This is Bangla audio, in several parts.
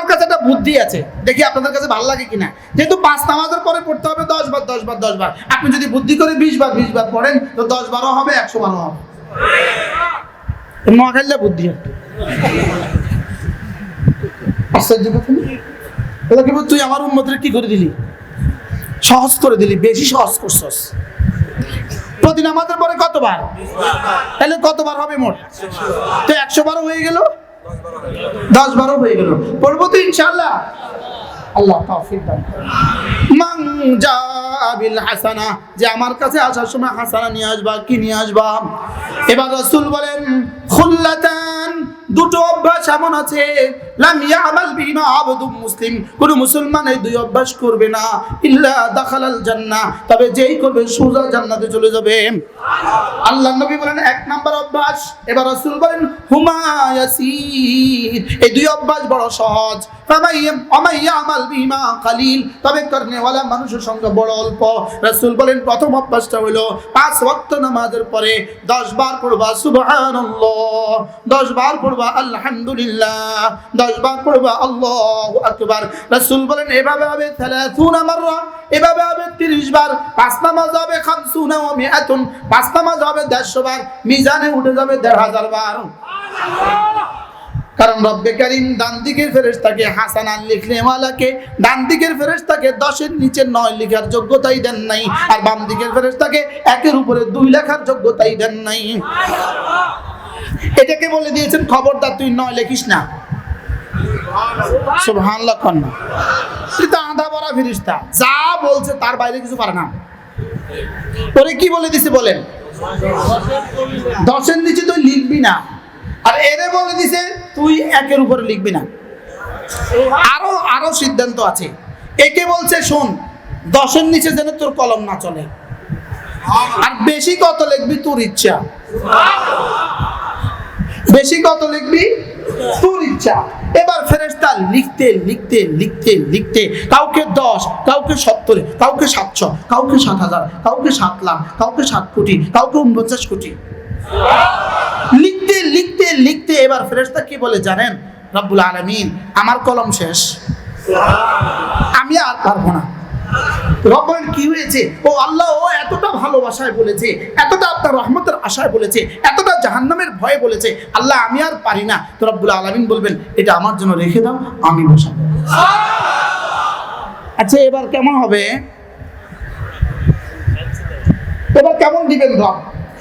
আমার কাছে একটা বুদ্ধি আছে। দেখি আপনাদের কাছে ভালো লাগে কিনা। যেহেতু পাঁচ নামাজের পরে পড়তে হবে, দশ বার দশ বার দশ বার। আপনি যদি বুদ্ধি করে বিশ বার বিশ বার পড়েন, তো দশ বারো হবে, একশো বারো হবে। বুদ্ধি একটু আশ্চর্য কথা তুই আমার উন্মতের কি করে দিলি? সহজ করে দিলি, বেশি সহজ করছস। প্রতি নামাজের পরে কতবার? তাহলে কতবার হবে মোট? তো একশো বারো হয়ে গেল? দশ বারো হয়ে গেল। পড়ব তো ইনশাল্লাহ আল্লাহ তৌফিক দান মাং মান জাবিল হাসানা, যে আমার কাছে আসার সময় হাসানা নিয়ে আসবা, কি নিয়ে আসবা? এবার রাসূল বলেন, খুল্লাতান দুটো অভ্যাস এমন আছে মুসলিম। কোন মুসলমান এই দুই অভ্যাস করবে না। ইল্লা জান্নাহ তবে যেই করবে সোজা জান্নাতে চলে যাবে। আল্লাহ নবী বলেন, এক নাম্বার অভ্যাস। এবার রাসূল বলেন, হুমা ইয়াসির। এই দুই অভ্যাস বড় সহজ। কালিল। তবে করনেওয়ালা মানুষের সংখ্যা বড় অল্প। রাসূল বলেন, প্রথম অভ্যাসটা হলো, পাঁচ ওয়াক্ত নামাজের পরে 10 বার পড়বা, সুবহানাল্লাহ। 10 বার পড়বা আলহামদুলিল্লাহ। 10 বার পড়বা, আল্লাহু আকবার। রাসূল বলেন, এভাবে হবে 30 মাররা, এভাবে হবে 30 বার। পাঁচ নামাজ হবে 50 ওয়া মিআতুন পাঁচ নামাজ হবে 150 বার। মিজানে উঠে যাবে 1500 বার। কারণ রব্বে কারিম ডান দিকের ফেরেশতাকে হাসানান লিখলে ওয়ালাকে ডান দিকের ফেরেশতাকে দশের নিচে নয় লেখার যোগ্যতাই দেন নাই, আর বাম দিকের ফেরেশতাকে একের উপরে দুই লেখার যোগ্যতাই দেন নাই। এটাকে বলে দিয়েছেন, খবরদার তুই নয় লেখিস না। সুবহানাল্লাহ কন্যা তুই তো আধা বড়া ফেরিস্তা, যা বলছে তার বাইরে কিছু পারে না। ওরে কি বলে দিছে বলেন? দশের নিচে তুই লিখবি না। আর এরে বলে দিছে, তুই একের উপরে লিখবি না। আরও আরও সিদ্ধান্ত আছে। একে বলছে, শোন, দশের নিচে যেন তোর কলম না চলে। আর বেশি কত লিখবি? তোর ইচ্ছা। বেশি কত লিখবি? তোর ইচ্ছা। এবার ফেরেস্তা লিখতে লিখতে লিখতে লিখতে কাউকে দশ, কাউকে সত্তর, কাউকে সাতশো, কাউকে সাত হাজার, কাউকে সাত লাখ, কাউকে সাত কোটি, কাউকে উনপঞ্চাশ কোটি। লিখতে লিখতে লিখতে এবার ফেরেস্তা কি বলে জানেন? রব্বুল আলমিন, আমার কলম শেষ। আমি আর পারব না। রব্বান কি হয়েছে? ও আল্লাহ, ও এতটা ভালোবাসায় বলেছে, এতটা আপনার রহমতের আশায় বলেছে, এতটা জাহান্নামের ভয়ে বলেছে। আল্লাহ, আমি আর পারি না। তো রব্বুল আলমিন বলবেন, এটা আমার জন্য রেখে দাও, আমি বসাবো। আচ্ছা এবার কেমন হবে? এবার কেমন দিবেন রব?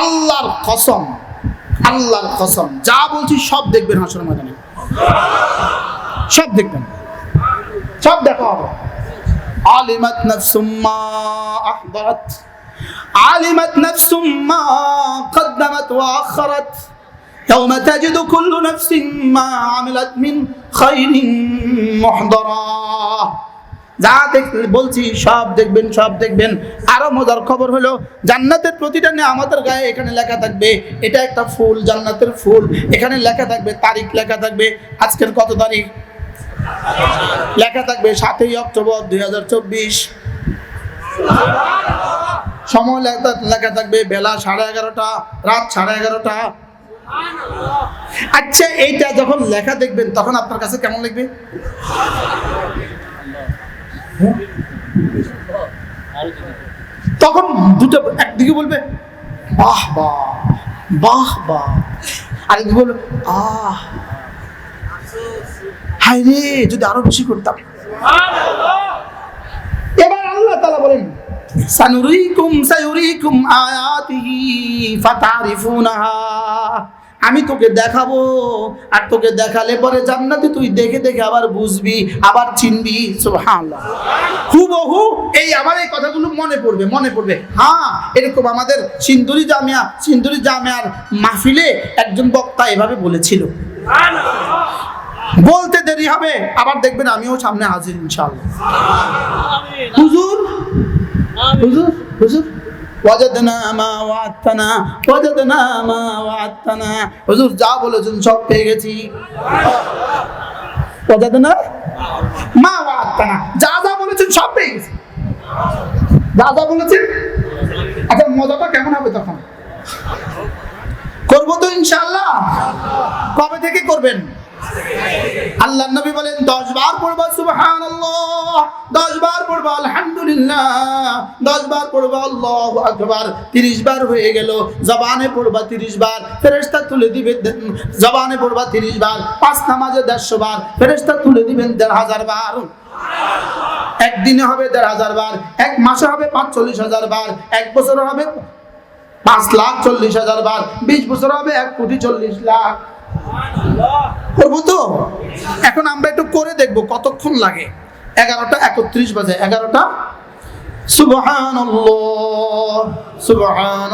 আল্লাহর কসম আল্লাহর কসম যা বলছি সব দেখবেন হাসর ময়দানে সব দেখবেন সব দেখা হবে আলিমাত নাফসুম মা আহদারাত আলিমাত নাফসুম মা قدمت واخرت يوم تجد كل نفس ما عملت من خير محضرا যা দেখ, বলছি, সব দেখবেন সব দেখবেন। আরও মজার খবর হলো, জান্নাতের প্রতিটা নিয়ে আমাদের গায়ে এখানে লেখা থাকবে। এটা একটা ফুল, জান্নাতের ফুল। এখানে লেখা থাকবে, তারিখ লেখা থাকবে, আজকের কত তারিখ? লেখা থাকবে সাতই অক্টোবর দুই হাজার চব্বিশ। সময় লেখা লেখা থাকবে বেলা সাড়ে এগারোটা, রাত সাড়ে এগারোটা। আচ্ছা এইটা যখন লেখা দেখবেন, তখন আপনার কাছে কেমন লাগবে? তখন দুটো, একদিকে বলবে, বাহ বাহ বাহ বাহ। আরেকদিকে বলবে, আহ। হায় রে, যদি আরও বেশি করতাম। এবার আল্লাহ তাআলা বলেন, সানুরিকুম সায়ুরিকুম আয়াতিহি ফাতারিফুনাহা। আমি তোকে দেখাবো আর তোকে দেখালে পরে জান্নাতে তুই দেখে দেখে আবার বুঝবি আবার চিনবি। সুবহানাল্লাহ। হুবহু এই আমার এই কথাগুলো মনে পড়বে মনে পড়বে। হ্যাঁ এরকম আমাদের সিন্দুরি জামিয়া সিন্দুরি জামিয়ার মাহফিলে একজন বক্তা এভাবে বলেছিল। বলতে দেরি হবে আবার দেখবেন আমিও সামনে হাজির ইনশাআল্লাহ। হুজুর? হুজুর? হুজুর? ওয়াজাদনা মা ওয়াতানা ওয়াজাদনা মা ওয়াতানা হুজুর যা বলেছেন সব পেয়ে গেছি। ওয়াজাদনা মা ওয়াতানা যা যা বলেছেন সব পেয়ে গেছি। যা যা বলেছেন? আচ্ছা মজাটা কেমন হবে তখন? করব তো ইনশাআল্লাহ। কবে থেকে করবেন? আল্লাহ নবী বলেন, দশ বার পড়বা সুবহান দশ বার পড়বা, আলহামদুলিল্লাহ। দশ বার পড়বা, আল্লাহ আকবার। তিরিশ বার হয়ে গেল। জবানে পড়বা তিরিশ বার ফেরেস্তা তুলে দিবেন জবানে পড়বা তিরিশ বার। পাঁচ নামাজে দেড়শো বার ফেরেস্তা তুলে দিবেন দেড় হাজার বার। একদিনে হবে দেড় হাজার বার, এক মাসে হবে পাঁচ চল্লিশ হাজার বার, এক বছরে হবে পাঁচ লাখ চল্লিশ হাজার বার, বিশ বছর হবে এক কোটি চল্লিশ লাখ। করব তো? এখন আমরা একটু করে দেখব কতক্ষণ লাগে। এগারোটা একত্রিশ বাজে, এগারোটা? সুবহান সুবহান